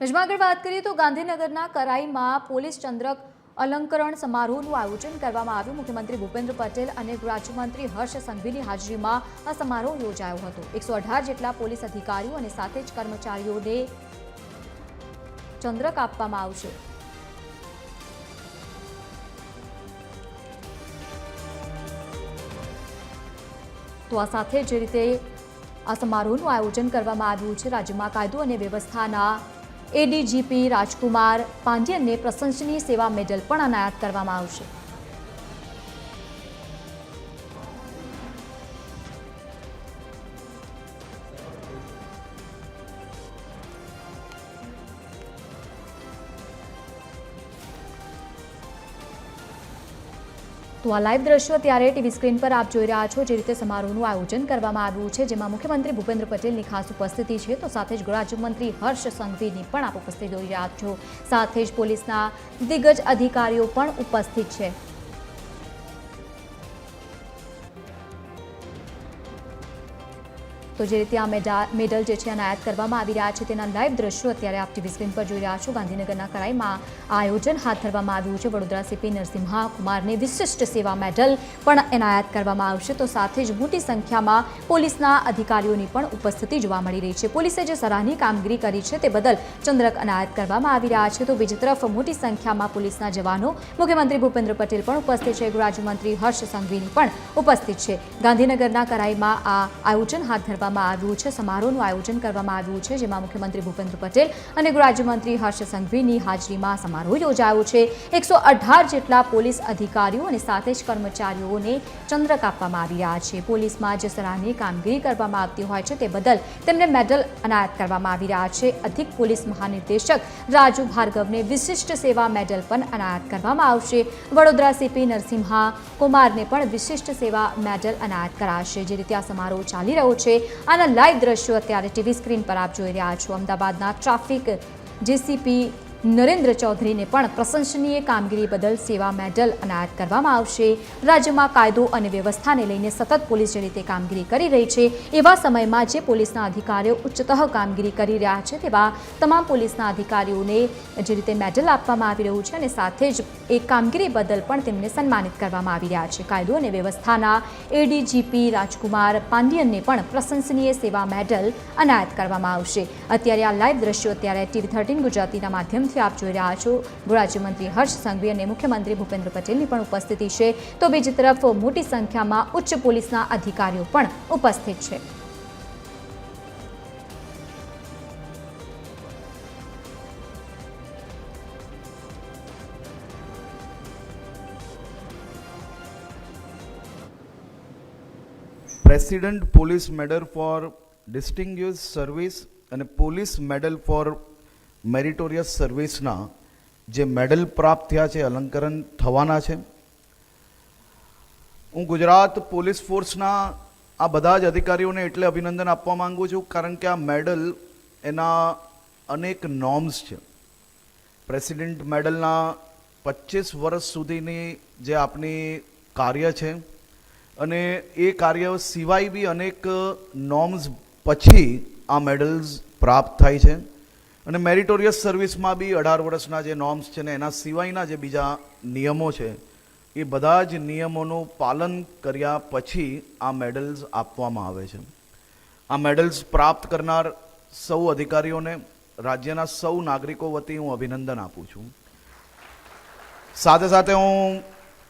રજમાં આગળ વાત કરીએ તો ગાંધીનગરના કરાઈમાં પોલીસ ચંદ્રક અલંકરણ સમારોહનું આયોજન કરવામાં આવ્યું. મુખ્યમંત્રી ભૂપેન્દ્ર પટેલ અને ગૃહરાજ્યમંત્રી હર્ષ સંઘવીની હાજરીમાં આ સમારોહ યોજાયો હતો. એકસો અઢાર જેટલા પોલીસ અધિકારીઓ અને સાથે જ કર્મચારીઓને ચંદ્રક આપવામાં આવશે. તો આ સાથે જે રીતે આ સમારોહનું આયોજન કરવામાં આવ્યું છે. રાજ્યમાં કાયદો અને વ્યવસ્થાના એડીજીપી રાજકુમાર પાંડ્યનને પ્રશંસનીય સેવા મેડલ પણ અનાયત કરવામાં આવશે. તો આ લાઈવ દ્રશ્યો ત્યારે ટીવી સ્ક્રીન પર આપ જોઈ રહ્યા છો જે રીતે સમારોહનું આયોજન કરવામાં આવ્યું છે, જેમાં મુખ્યમંત્રી ભૂપેન્દ્ર પટેલની ખાસ ઉપસ્થિતિ છે. તો સાથે જ ગૃહરાજ્યમંત્રી હર્ષ સંઘવીની પણ આપ ઉપસ્થિત જોઈ રહ્યા છો. સાથે જ પોલીસના દિગ્ગજ અધિકારીઓ પણ ઉપસ્થિત છે. તો જે રીતે આ મેડા, મેડલ જે છે અનાયત કરવામાં આવી રહ્યા છે, તેના લાઈવ દ્રશ્યો અત્યારે આપ ટીવી સ્ક્રીન પર જોઈ રહ્યા છો. ગાંધીનગરના કરાઈમાં આ આયોજન હાથ ધરવામાં આવ્યું છે. વડોદરા સીપી નરસિંહા કુમારને વિશિષ્ટ સેવા મેડલ પણ એનાયત કરવામાં આવશે. તો સાથે જ મોટી સંખ્યામાં પોલીસના અધિકારીઓની પણ ઉપસ્થિતિ જોવા મળી રહી છે. પોલીસે જે સરાહની કામગીરી કરી છે તે બદલ ચંદ્રક અનાયત કરવામાં આવી રહ્યા છે. તો બીજી તરફ મોટી સંખ્યામાં પોલીસના જવાનો, મુખ્યમંત્રી ભૂપેન્દ્ર પટેલ પણ ઉપસ્થિત છે. ગૃહરાજ્યમંત્રી હર્ષ સંઘવીની પણ ઉપસ્થિત છે. ગાંધીનગરના કરાઈમાં આ આયોજન હાથ ધરવામાં આવ્યું છે. સમારોહનું આયોજન કરવામાં આવ્યું છે, જેમાં મુખ્યમંત્રી ભૂપેન્દ્ર પટેલ અને ગૃહરાજ્યમંત્રી હર્ષ સંઘવીની હાજરીમાં સમારોહ યોજાયો છે. એકસો જેટલા પોલીસ અધિકારીઓ અને સાથે જ કર્મચારીઓને ચંદ્રક આપવામાં આવી રહ્યા છે. પોલીસમાં જે સરાહની કામગીરી કરવામાં આવતી હોય છે, તે બદલ તેમને મેડલ અનાયત કરવામાં આવી રહ્યા છે. અધિક પોલીસ મહાનિર્દેશક રાજુ ભાર્ગવને વિશિષ્ટ સેવા મેડલ પણ અનાયત કરવામાં આવશે. વડોદરા સીપી નરસિંહા કુમારને પણ વિશિષ્ટ સેવા મેડલ અનાયત કરાશે, જે રીતે આ સમારોહ ચાલી રહ્યો છે. આના લાઈવ દ્રશ્યો અત્યારે ટીવી સ્ક્રીન પર આપ જોઈ રહ્યા છો. અમદાવાદના ટ્રાફિક જેસીપી નરેન્દ્ર ચૌધરીને પણ પ્રશંસનીય કામગીરી બદલ સેવા મેડલ અનાયત કરવામાં આવશે. રાજ્યમાં કાયદો અને વ્યવસ્થાને લઈને સતત પોલીસ જે રીતે કામગીરી કરી રહી છે, એવા સમયમાં જે પોલીસના અધિકારીઓ ઉચ્ચતઃ કામગીરી કરી રહ્યા છે, તેવા તમામ પોલીસના અધિકારીઓને જે રીતે મેડલ આપવામાં આવી રહ્યું છે અને સાથે જ એ કામગીરી બદલ પણ તેમને સન્માનિત કરવામાં આવી રહ્યા છે. કાયદો અને વ્યવસ્થાના એડીજીપી રાજકુમાર પાંડિયનને પણ પ્રશંસનીય સેવા મેડલ અનાયત કરવામાં આવશે. અત્યારે આ લાઈવ દ્રશ્યો અત્યારે ટીવી થર્ટીન ગુજરાતીના માધ્યમથી આપ જોઈ રહ્યા છો ગૃહરાજ્યમંત્રી હર્ષ સંઘવી અને મુખ્યમંત્રી ભૂપેન્દ્ર પટેલની પણ ઉપસ્થિતિ છે. તો બીજી તરફ મોટી સંખ્યામાં ઉચ્ચ પોલીસના અધિકારીઓ પણ ઉપસ્થિત છે. President police medal for distinguished service અને પોલીસ મેડલ ફોર મેરિટોરિયસ સર્વિસના જે મેડલ પ્રાપ્ત થયા છે, અલંકરણ થવાના છે. હું ગુજરાત પોલીસ ફોર્સના આ બધા જ અધિકારીઓને એટલે અભિનંદન આપવા માંગુ છું, કારણ કે આ મેડલ એના અનેક નોર્મ્સ છે. પ્રેસિડેન્ટ મેડલના પચીસ વર્ષ સુધીની જે આપની કાર્ય છે અને એ કાર્ય સિવાય બી અનેક નોર્મ્સ પછી આ મેડલ્સ પ્રાપ્ત થાય છે. અને મેરિટોરિયસ સર્વિસમાં બી અઢાર વર્ષના જે નોર્મ્સ છે ને એના સિવાયના જે બીજા નિયમો છે, એ બધા જ નિયમોનું પાલન કર્યા પછી આ મેડલ્સ આપવામાં આવે છે. આ મેડલ્સ પ્રાપ્ત કરનાર સૌ અધિકારીઓને, રાજ્યના સૌ નાગરિકો વતી હું અભિનંદન આપું છું. સાથે સાથે હું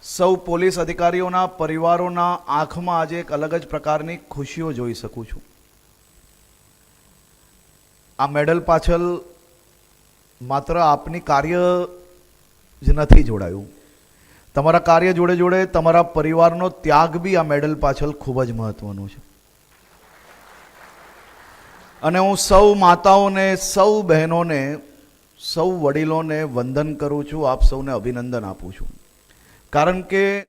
સૌ પોલીસ અધિકારીઓના પરિવારોના આંખમાં આજે એક અલગ જ પ્રકારની ખુશીઓ જોઈ શકું છું. આ મેડલ પાછળ માત્ર આપની કાર્ય જ નથી જોડાયું. તમારા કાર્ય જોડે જોડે તમારા પરિવારનો ત્યાગ બી આ મેડલ પાછળ ખૂબ જ મહત્વનું છે. અને હું સૌ માતાઓને, સૌ બહેનોને, સૌ વડીલોને વંદન કરું છું, આપ સૌને અભિનંદન આપું છું. કારણ કે